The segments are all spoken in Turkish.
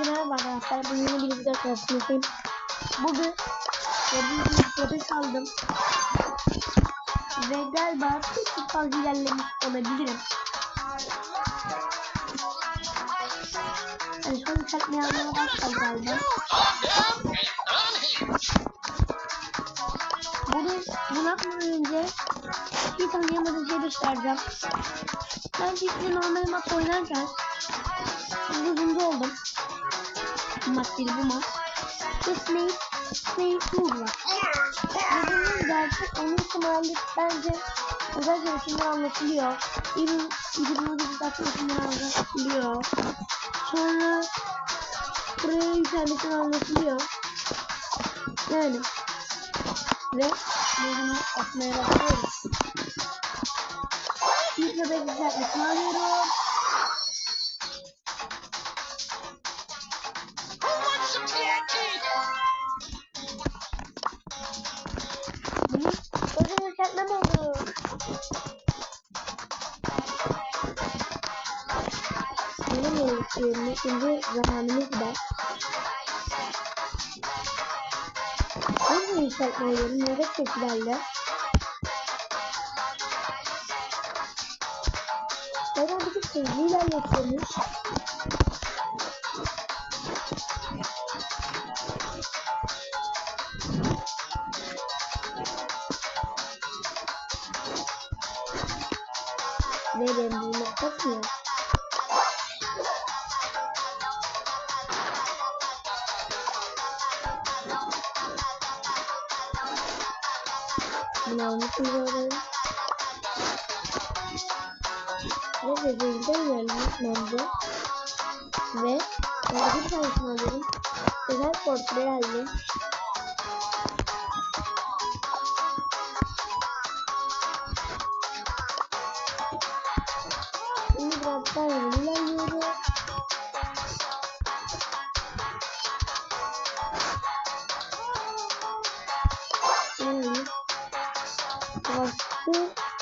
Hepinize merhaba arkadaşlar. Bu yeni bir video karşınızdayım. Bugün gibi köpek aldım. Ve galiba çok fazla ilerlemiş olabilirim. Yani an yükseltmeye almaya başladı galiba. Bunu, yapmadan önce bir tanıyamadığım şey göstereceğim. Ben şimdi normal maç oynarken uzunca oldum. Maç değil bu maç. Ve Snake, Snake Mood var. Dediğimiz gerçek onun ihtimalle bence özel görüşümden anlatılıyor. İbn İbn zaten görüşümden anlatılıyor. Sonra buraya yükselmesinden anlatılıyor. Yani ve bunu atmaya başlıyoruz. Bir köpek yükseltmesini alıyorum. Yükseltmem şimdi zamanımız gider. Ben de yükseltme alıyorum. Nefes sesilerle. Neden bir hızlı ilerletiyormuş. Bunu almışım zaten. Ve bebeğimden gelmiş bence. Ve bir tanesini alıyorum. Özel portre aldım. Şimdi biraz daha yeni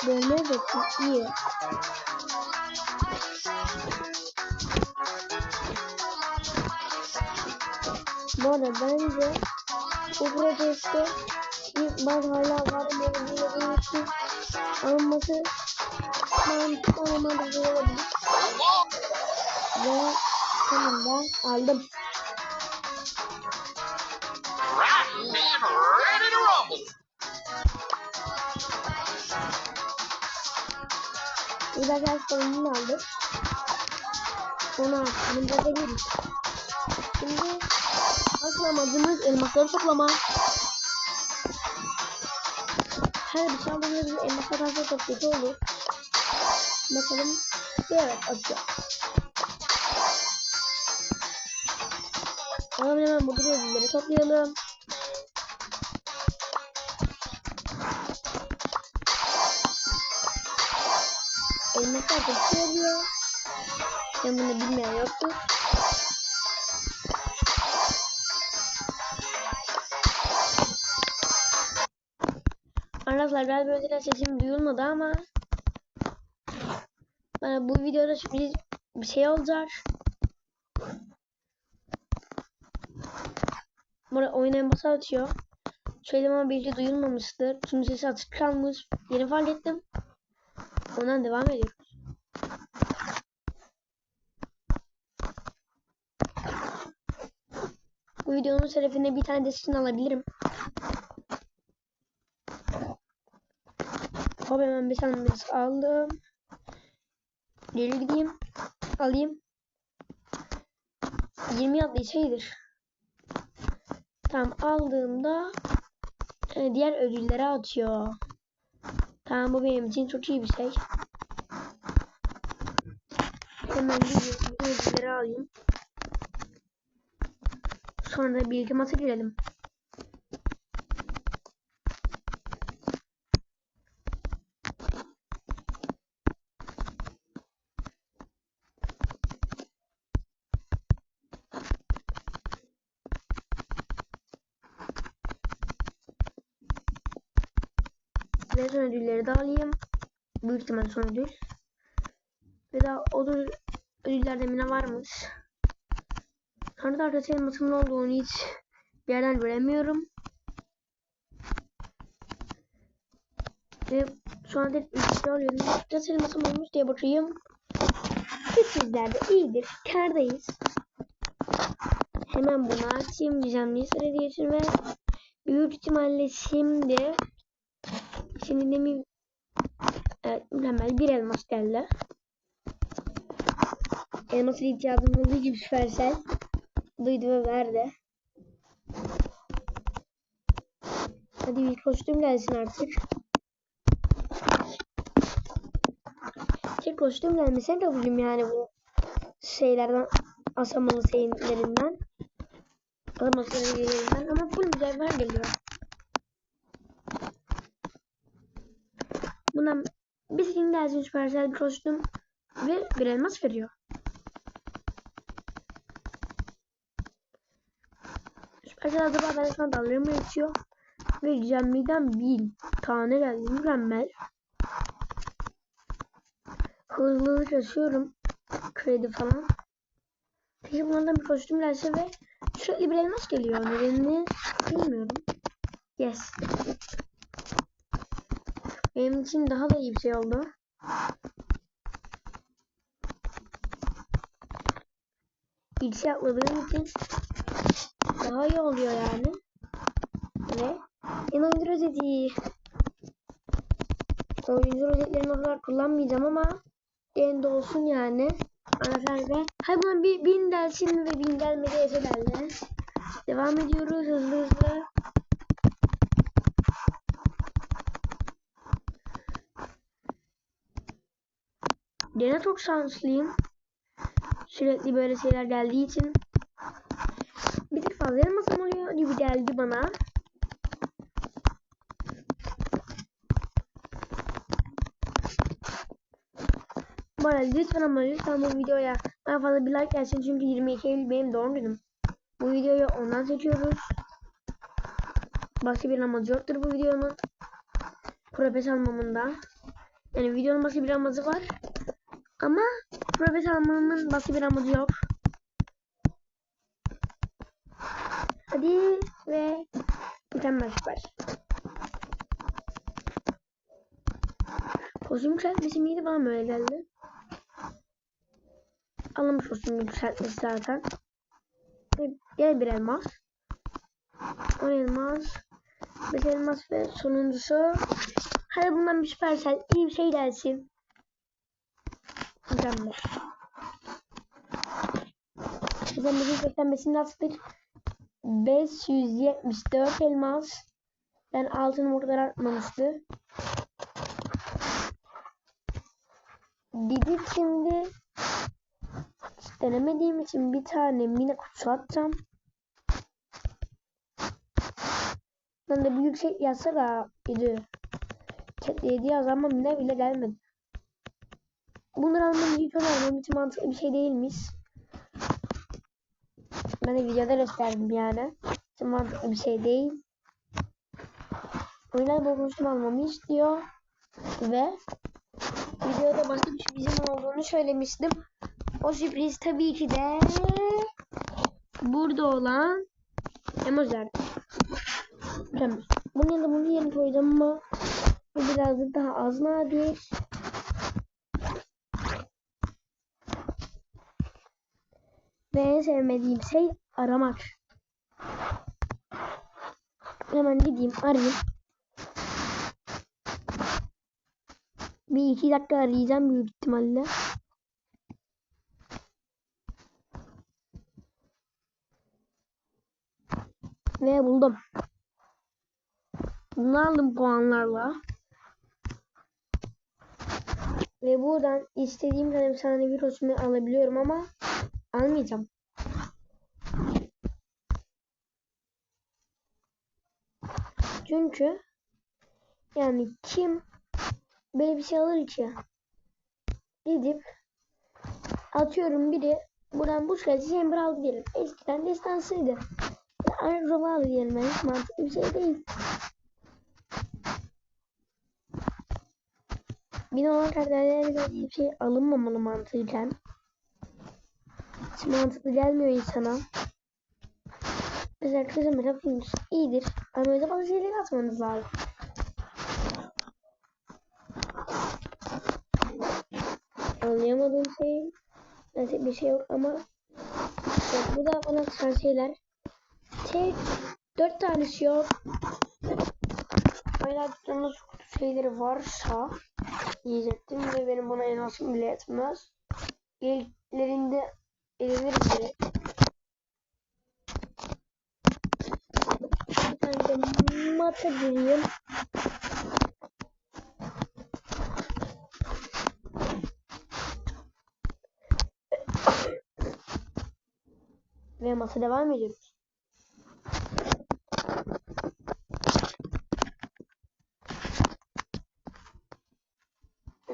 dönme de çok. Bu arada bence bu projede ilk bar hala var mevzuları için alınması mantıklı olmadığı olabilir. Ve sonunda aldım. Arkadaşlar onu aldık. Sonra bunu da veririz. Şimdi asıl amacımız elmasları toplama. Her bir şey aldığımız gibi elmas atarsa çok kötü olur. Bakalım. Evet atacağım. Hemen hemen burada ödülleri toplayalım. Elmaslar çok şey oluyor. Ben bunu bilmeyen yoktur. Arkadaşlar biraz böyle sesim duyulmadı ama bana bu videoda sürpriz bir şey olacak. Burada oynayan basa atıyor. Söyledim ama belki duyulmamıştır. Tüm sesi açık kalmış. Yeni fark ettim. Ondan devam ediyoruz. Bu videonun şerefine bir tane destin alabilirim. Hop hemen bir sandık aldım. Geri gideyim. Alayım. 20 adlı şeydir. Tamam aldığımda e, diğer ödüllere atıyor. Tamam bu benim için çok iyi bir şey. Hemen bir ödülleri alayım. Sonra bilgi masa girelim. Ve son ödülleri de alayım. Büyük ihtimalle son ödül. Ve daha o da ödüllerde mi ne varmış? Harita arkası elmasımın olduğunu hiç bir yerden göremiyorum. Ve şu anda ilgili alıyorum. Nasıl elmasım olmuş diye bakayım. Hiç sizlerde iyidir. Kardayız. Hemen bunu açayım. Düzenli sırada geçin ve büyük ihtimalle şimdi şimdi de mi evet, mükemmel bir elmas geldi. Elmas'a ihtiyacım olduğu gibi Süpersel duydu ve verdi. Hadi bir kostüm gelsin artık. Tek kostüm gelmesine de vurayım yani bu şeylerden asamalı şeylerinden. Asamalı şeylerinden ama full mücevher geliyor. Bundan bir skin gelsin süpersel bir kostüm ve bir elmas veriyor. Süpersel acaba ben şu an dallarım mı yetiyor? Ve cemmiden bin tane geldi. Mükemmel. Hızlı çalışıyorum. Kredi falan. Peki bunlardan bir kostüm gelse ve sürekli bir elmas geliyor. Nedenini bilmiyorum. Yes. Benim için daha da iyi bir şey oldu. İlk şey atladığım için daha iyi oluyor yani. Ve en oyuncu rozeti. Oyuncu rozetlerini o kadar kullanmayacağım ama en de olsun yani. Anahtar ve hay buna bir bin gelsin ve bin gelmedi Efe geldi. Devam ediyoruz hızlı hızlı. Gene çok şanslıyım. Sürekli böyle şeyler geldiği için. Bir tık fazla elmasım oluyor gibi geldi bana. Bu arada lütfen ama lütfen bu videoya daha fazla bir like gelsin çünkü 22 Eylül benim doğum günüm. Bu videoyu ondan seçiyoruz. Başka bir amacı yoktur bu videonun. Profes almamında. Yani videonun başka bir amacı var. Ama profes almamın başka bir amacı yok. Hadi ve mükemmel süper. Kostüm yükseltmesi miydi bana mı öyle geldi? Alınmış kostüm yükseltmesi zaten. Gel bir elmas. 10 elmas. 5 elmas ve sonuncusu. Hadi bundan bir süpersel iyi bir şey gelsin. Mükemmel. Yükseltmesi yükseltmesini attık. 574 elmas. Ben altın bu kadar artmamıştı. Gidip şimdi denemediğim için bir tane mini kutusu atacağım. Ben de büyük şey yazsa da iyiydi. Ketleydi yaz ama mine bile gelmedi. Bunları almam hiç önemli. Hiç mantıklı bir şey değilmiş. Ben de videoda gösterdim yani. Hiç mantıklı bir şey değil. O yüzden kostüm almamı istiyor. Ve videoda başka bir sürprizim olduğunu söylemiştim. O sürpriz tabii ki de burada olan emojiler. Tamam. Bunun yanında bunu yerine koydum ama bu biraz da daha az nadir. Ve en sevmediğim şey aramak. Hemen gideyim arayayım. Bir iki dakika arayacağım büyük ihtimalle. Ve buldum. Bunu aldım puanlarla. Ve buradan istediğim kadar efsanevi kostümü alabiliyorum ama almayacağım. Çünkü yani kim böyle bir şey alır ki? Gidip atıyorum biri buradan bu şekilde chamber aldı diyelim. Eskiden destansıydı. Aynı rola aldı diyelim. Yani hiç mantıklı bir şey değil. De olan karakterlere bir şey alınmamalı mantığıyla. Hiç mantıklı gelmiyor insana. Kızım mesela film iyidir. Ama öyle bazı şeyleri atmanız lazım. Anlayamadığım şey mesela bir şey yok ama işte bu da bana çıkan şeyler tek dört tanesi yok. Paylaştığımız şeyleri varsa diyecektim ve benim buna elmasım bile yetmez. İlklerinde elenir bile. Ben de mata gireyim. Ve masa devam ediyoruz.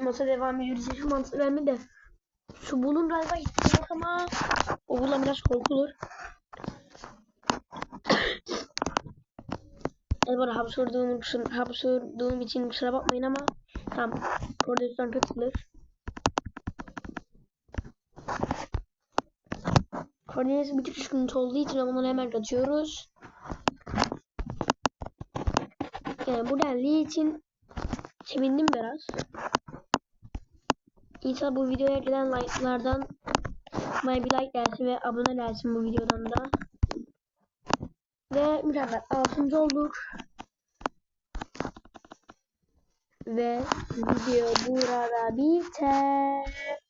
Masa devam ediyoruz. Şu mantıklı verme de. Şu bulun galiba ihtiyaç yok ama o bulan biraz korkulur. Evet bana hapşurduğum, için- hapşurduğum için kusura bakmayın ama tamam. Prodüksiyon tutulur. Koordinesi bir tık sıkıntı olduğu için onu hemen kaçıyoruz. Yani bu denli için sevindim biraz. İnşallah bu videoya gelen like'lardan my bir like gelsin ve abone gelsin bu videodan da. Ve mükemmel 6. olduk. Ve video burada biter.